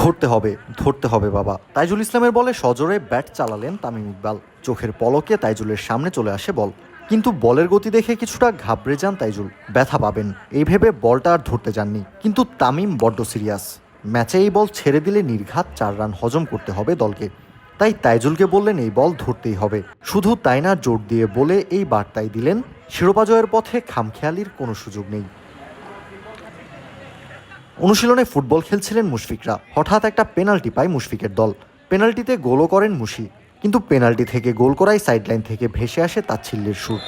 ধরতে হবে ধরতে হবে বাবা। তাইজুল ইসলামের বলে সজোরে ব্যাট চালালেন তামিম ইকবাল। চোখের পলকে তাইজুলের সামনে চলে আসে বল। কিন্তু বলের গতি দেখে কিছুটা ঘাবড়ে যান তাইজুল। ব্যথা পাবেন। এই ভেবে বলটা আর ধরতে যাননি। কিন্তু তামিম বড্ড সিরিয়াস। ম্যাচে এই বল ছেড়ে দিলে নির্ঘাত চার রান হজম করতে হবে দলকে। তাই তাইজুলকে বললেন এই বল ধরতেই হবে। শুধু তাই না, জোর দিয়ে বলে এই বার্তাই দিলেন। শিরোপা জয়ের পথে খামখেয়ালির কোনো সুযোগ নেই। অনুশীলনে ফুটবল খেলছিলেন মুশফিকরা। হঠাৎ একটা পেনাল্টি পায় মুশফিকের দল। পেনাল্টিতে গোলও করেন মুশি। কিন্তু পেনাল্টি থেকে গোল করাই সাইডলাইন থেকে ভেসে আসে তাচ্ছিল্যের সুর।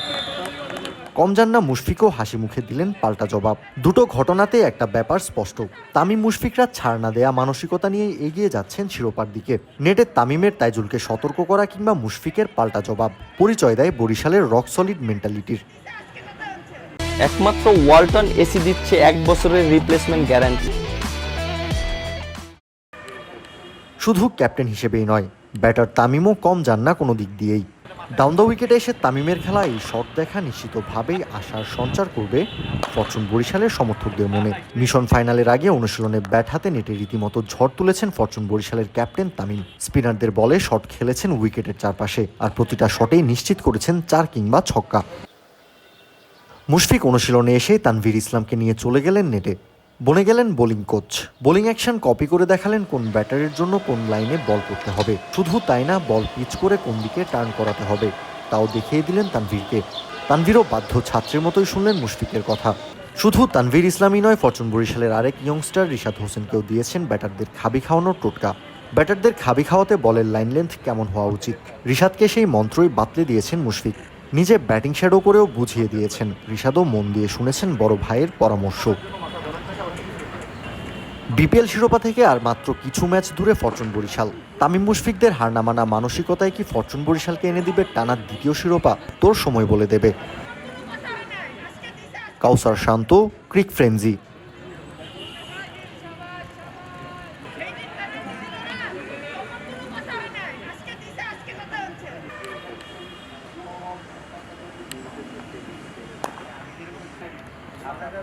কম যান না মুশফিকও হাসি মুখে দিলেন পাল্টা জবাব। দুটো ঘটনাতে একটা ব্যাপার স্পষ্ট। তামিম মুশফিকরা ছাড় না দেয়া মানসিকতা নিয়ে এগিয়ে যাচ্ছেন শিরোপার দিকে। নেটে তামিমের তাইজুলকে সতর্ক করা কিংবা মুশফিকের পাল্টা জবাব। পরিচয় দেয় বরিশালের রক সলিড মেন্টালিটির। একমাত্র ওয়ালটন এসি দিচ্ছে এক বছরের রিপ্লেসমেন্ট গ্যারান্টি শুধু ক্যাপ্টেন হিসেবেই নয়, ব্যাটার তামিমও কম যান না কোনো দিক দিয়েই। ডাউন দ্য উইকেটে এসে তামিমের খেলা এই শট দেখা নিশ্চিতভাবেই আশার সঞ্চার করবে ফরচুন বরিশালের সমর্থকদের মনে। মিশন ফাইনালের আগে অনুশীলনে ব্যাট হাতে নেটে রীতিমতো ঝড় তুলেছেন ফরচুন বরিশালের ক্যাপ্টেন তামিম। স্পিনারদের বলে শট খেলেছেন উইকেটের চারপাশে, আর প্রতিটা শটেই নিশ্চিত করেছেন চার কিংবা ছক্কা। মুশফিক অনুশীলনে এসে তানভীর ইসলামকে নিয়ে চলে গেলেন নেটে। বনে গেলেন bowling coach. Bowling action copy করে দেখালেন কোন ব্যাটারের জন্য কোন লাইনে বল করতে হবে। শুধু তাই না, বল পিচ করে কোন দিকে টার্ন করাতে হবে, তাও দেখিয়ে দিলেন তানভীরকে। তানভীরও বাধ্য ছাত্রের মতোই শুনলেন মুশফিকের কথা। শুধু তানভীর ইসলামই নয়, ফরচুন বরিশালের আরেক ইয়ংস্টার রিশাদ হোসেনকেও দিয়েছেন ব্যাটারদের খাবি খাওয়ানোর টোটকা। ব্যাটারদের খাবি খাওয়াতে বলের লাইন লেন্থ কেমন হওয়া উচিত? রিশাদকে সেই মন্ত্রই বাতলে দিয়েছেন মুশফিক। নিজে ব্যাটিং শ্যাডো করেও বুঝিয়ে দিয়েছেন। রিশাদও মন দিয়ে শুনেছেন বড় ভাইয়ের পরামর্শ। বিপিএল শিরোপা থেকে আর মাত্র কিছু ম্যাচ দূরে ফরচুন বরিশাল। তামিম মুশফিকদের হার নামানা মানসিকতায় কি ফরচুন বরিশালকে এনে দিবে টানা দ্বিতীয় শিরোপা, তোর সময় বলে দেবে। কাউসার শান্ত, ক্রিক ফ্রেঞ্জি আপনাদের